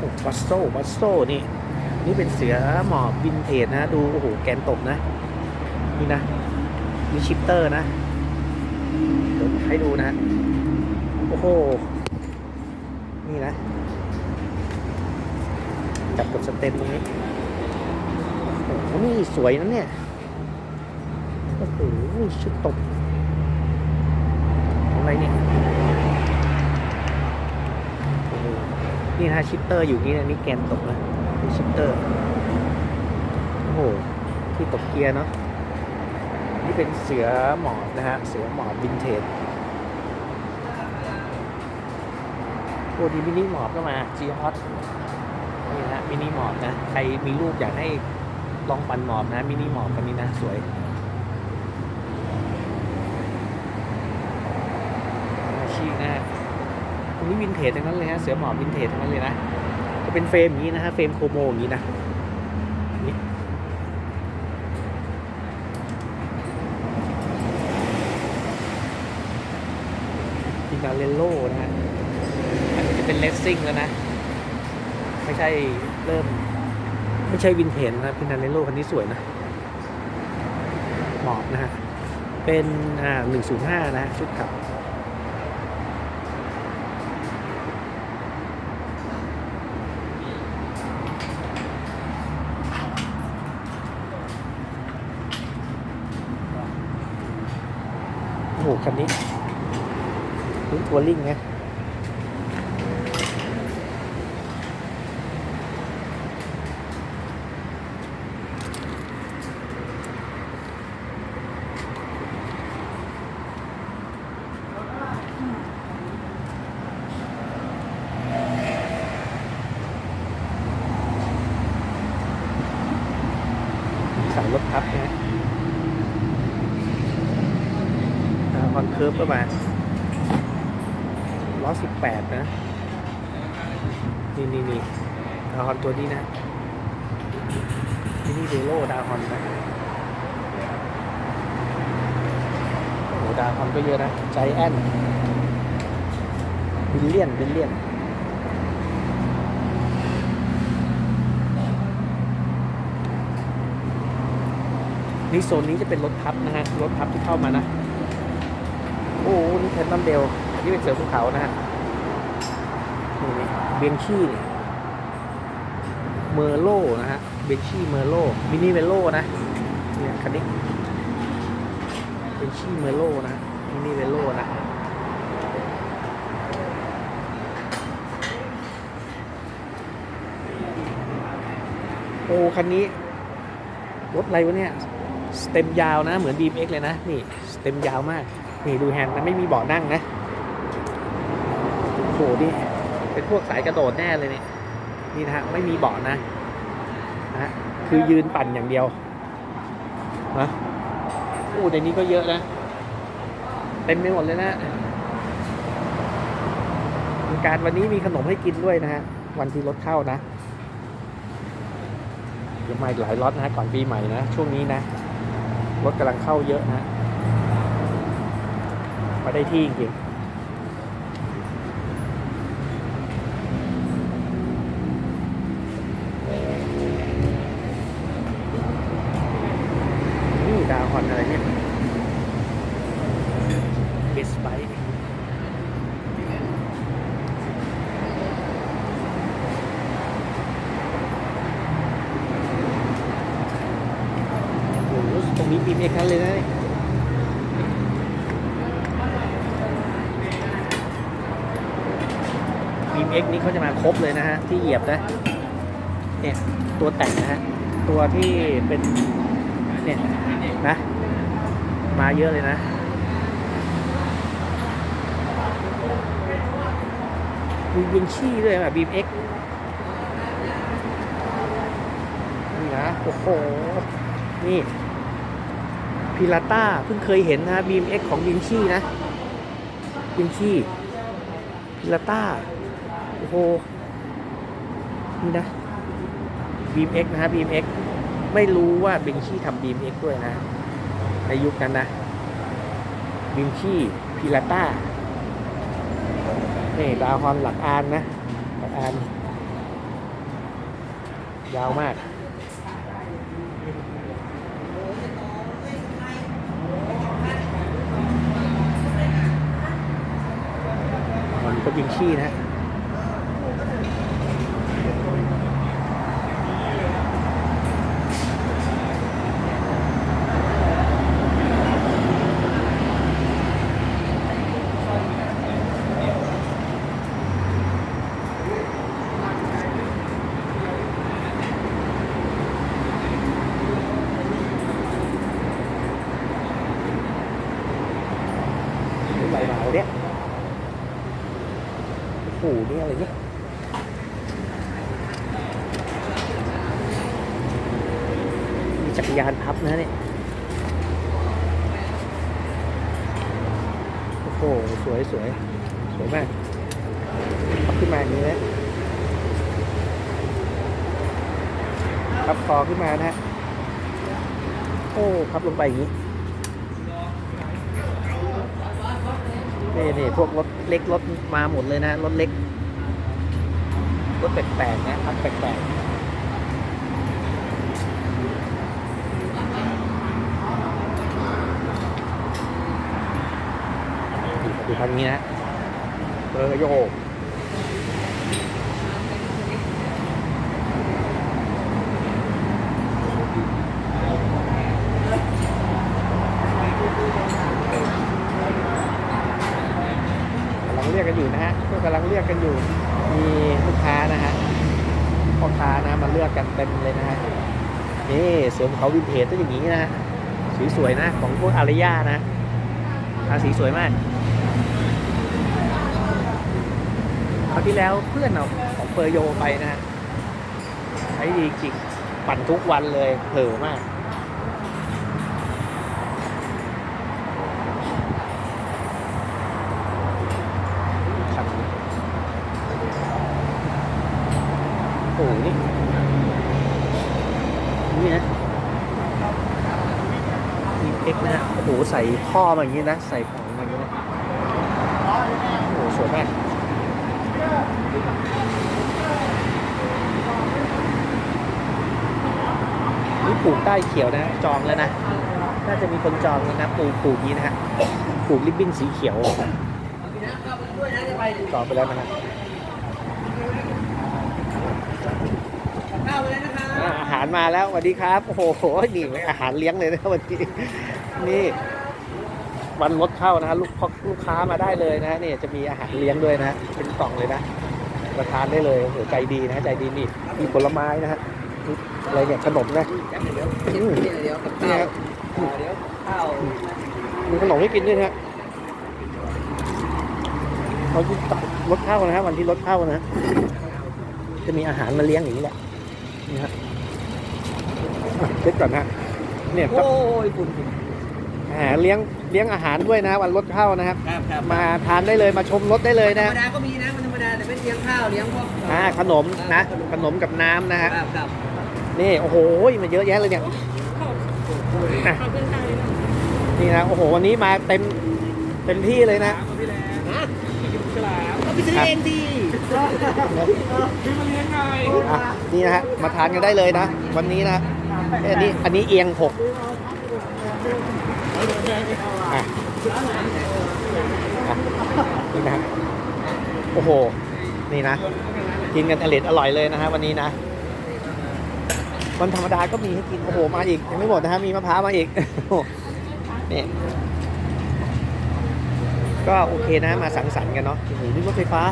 โอ้บัสโซบัสโซนี่ นี่เป็นเสือหมอบวินเทจนะ ดูโอ้โหแกนตกนะ นี่นะนี่ชิปเตอร์นะเดี๋ยวให้ดูนะ โอ้โห นี่นะ จับกดสเต็มตรงนี้ โอ้โห นี่สวยนะเนี่ย โอ้โห ชุดตบของอะไรเนี่ย นี่นะชิปเตอร์อยู่นี่นะนี่แกนตกนะนี่ชิปเตอร์ โอ้โห ที่ตกเกียร์เนาะ นี่เป็นเสือหมอบนะฮะ เสือหมอบวินเทจโอ้ดีมินิหมอบก็มาจีฮอตนี่นะมินิหมอบนะ ใครมีลูกอยากให้ลองปั่นหมอบนะ มินิหมอบคันนี้นะ สวย อาชีพนะฮะอั นี้วินเทจทั้งนั้นเลยฮะเสือหมอบวินเทจทั้งนั้นเลยนะจะเป็นเฟรมอย่างนี้นะฮะเฟรมโคโมอย่างนี้นะนี่พินาเลโลนะฮะอันนี้จะเป็นเลสซิ่งแล้วนะ ไม่ใช่เริ่ม ไม่ใช่วินเทจนะพินาเลโลคันนี้สวยนะหมอบนะฮะ เป็นอ่า105 นะฮะชุดขับ โอ้คันนี้พื้นทัวริ่งนะสายรถพับนะฮะค อนเคิร์ฟก็มาล้อสิบแปดนะ นี่นี่นี่ดาวฮอนตัวนี้นะที่นี่เดโลดาวฮอนนะโอ้โหดาวฮอนก็เยอะนะ ใจแอนบิลเลียนบิลเลียนนี่โซนนี้จะเป็นรถพับนะฮะ รถพับที่เข้ามานะ โอ้นี่แคนตัมเบลนี่เป็นเสือภูเขานะฮะนี่เบียงชี่นี่เมอร์โลนะฮะ เบียงชี่เมอร์โลมินิเวโลนะเนี่ยคันนี้เบียงชี่เมอร์โลนะมินิเวโลนะโอ้คันนี้ รถอะไรวะเนี่ย สเต็มยาวนะ เหมือน BMX เลยนะ นี่ สเต็มยาวมาก นี่ดูแฮนด์นะไม่มีเบาะนั่งนะโอ้โหนี่เป็นพวกสายกระโดดแน่เลยเนี่ยนี่นะฮะไม่มีเบาะนะนะคือยืนปั่นอย่างเดียวนะอู้ในนี้ก็เยอะนะเต็มไปหมดเลยนะการวันนี้มีขนมให้กินด้วยนะฮะวันที่รถเข้านะเดี๋ยวมาอีกหลายล็อตนะฮะก่อนปีใหม่นะช่วงนี้นะรถกำลังเข้าเยอะนะ มาได้ที่จริงๆนี่ดาวฮอนอะไรเนี่ยเบสไบโอ้โหตรงนี้บีมเอกนั้นเลยนะ เนี่ยบีมเอ็กนี่เขาจะมาครบเลยนะฮะ ที่เหยียบนะเนี่ยตัวแต่งนะฮะ ตัวที่เป็นเนี่ยนะ มาเยอะเลยนะมีวินชี่ด้วยแบบบีมเอ็กนี่นะ โอ้โห นี่พิลาต้าเพิ่งเคยเห็นนะบีมเอ็กของวินชี่นะวินชี่พิลาต้า โอ้โห นี่นะ BMX นะฮะ BMX ไม่รู้ว่าเบงชี่ทำ BMX ด้วยนะ ในยุคนั้นนะเบงชี่พิลาต้านี่ดาวฮอนหลักอานนะหลักอานยาวมากมันก็ยิงขี้นะฮะใบเหมาเนี่ย โอ้โหนี่อะไรเนี่ยมี จักรยานพับนะเนี่ยโอ้โหสวยสวยสวยมากพับขึ้นมาอย่างนี้นะพับคอขึ้นมานะฮะโอ้พับลงไปอย่างนี้นี่นี่พวกรถเล็กรถมาหมดเลยนะรถเล็กรถแปลกๆนะครับแปลกๆดู ทางนี้นะเบอร์โยกกำลังเรียกกันอยู่นะฮะก็กำลังเรียกกันอยู่ มีลูกค้านะฮะพ่อค้านะมาเลือกกันเต็มเลยนะฮะนี่เสือภูเขาวินเทจต้องอย่างนี้นะสวยๆนะ ของพวกอารยานะทาสีสวยมากคราวที่แล้วเพื่อนเอาของเปอร์โยไปนะฮะใช้ดีจริงปั่นทุกวันเลยเผลอมากคันโอ้โหนี่นี่นะมีเอ็กนะฮะโอ้โหใส่ท่อมาอย่างนี้นะ ใส่ของมาอย่างนี้นะ โอ้โหสวยมาก นี่ปลูกใต้เขียวนะจองแล้วนะ น่าจะมีคนจองแล้วนะปลูกปลูกนี้นะฮะปลูกริบบิ้นสีเขียวจอไปแล้วนะคะอ่าอาหารมาแล้วสวัสดีครับ โอ้โหนี่อาหารเลี้ยงเลยนะวันนี้นี่วันรถเข้านะฮะลูกพ่อลูกค้ามาได้เลยนะนี่จะมีอาหารเลี้ยงด้วยนะ เป็นกล่องเลยนะ มาทานได้เลยโอ้โหใจดีนะใจดีนี่มีผลไม้นะฮะนี่อะไรเนี่ยขนมนะเดี๋ยวเดี๋ยวเดี๋ยวเดี๋ยวกับนี่ข้าวครับเดี๋ยวข้าวมีขนมให้กินด้วยนะฮะเขาที่รถเข้านะฮะวันที่รถเข้านะจะมีอาหารมาเลี้ยงอย่างนี้แหละนี่ฮะอะเช็คก่อนฮะเนี่ยครับ โอ้ยฝุ่นฝุ่นอาหารเลี้ยงเลี้ยงอาหารด้วยนะ วันรถเข้านะครับ ครับครับมาทานได้เลยมาชมรถได้เลยธรนะรมดาก็มีนะมันธรรมดาแต่ ไม่เลี้ยงข้าวเลี้ยงพวกอ่าขนมนะขนมกับน้ำนะฮะครับครับนี่โอ้โหมันเยอะแยะเลยเนี่ยอะนี่นะโอ้โหวันนี้มาเต็มเต็มที่เลยนะก็ไปซื้อเองดีอะนี่นะฮะมาทานกันได้เลยนะ วันนี้นะอันนี้อันนี้เอียงหกอะอะนี่นะฮะโอ้โห นี่นะ กินกันอร่อยอร่อยเลยนะฮะวันนี้นะวันธรรมดาก็มีให้กิน โอ้โห มาอีก ยังไม่หมดนะฮะ มีมะพร้าวมาอีกนี่ก็โอเคนะมาสังสรรค์กันเนาะโอ้โหนี่รถไฟฟ้า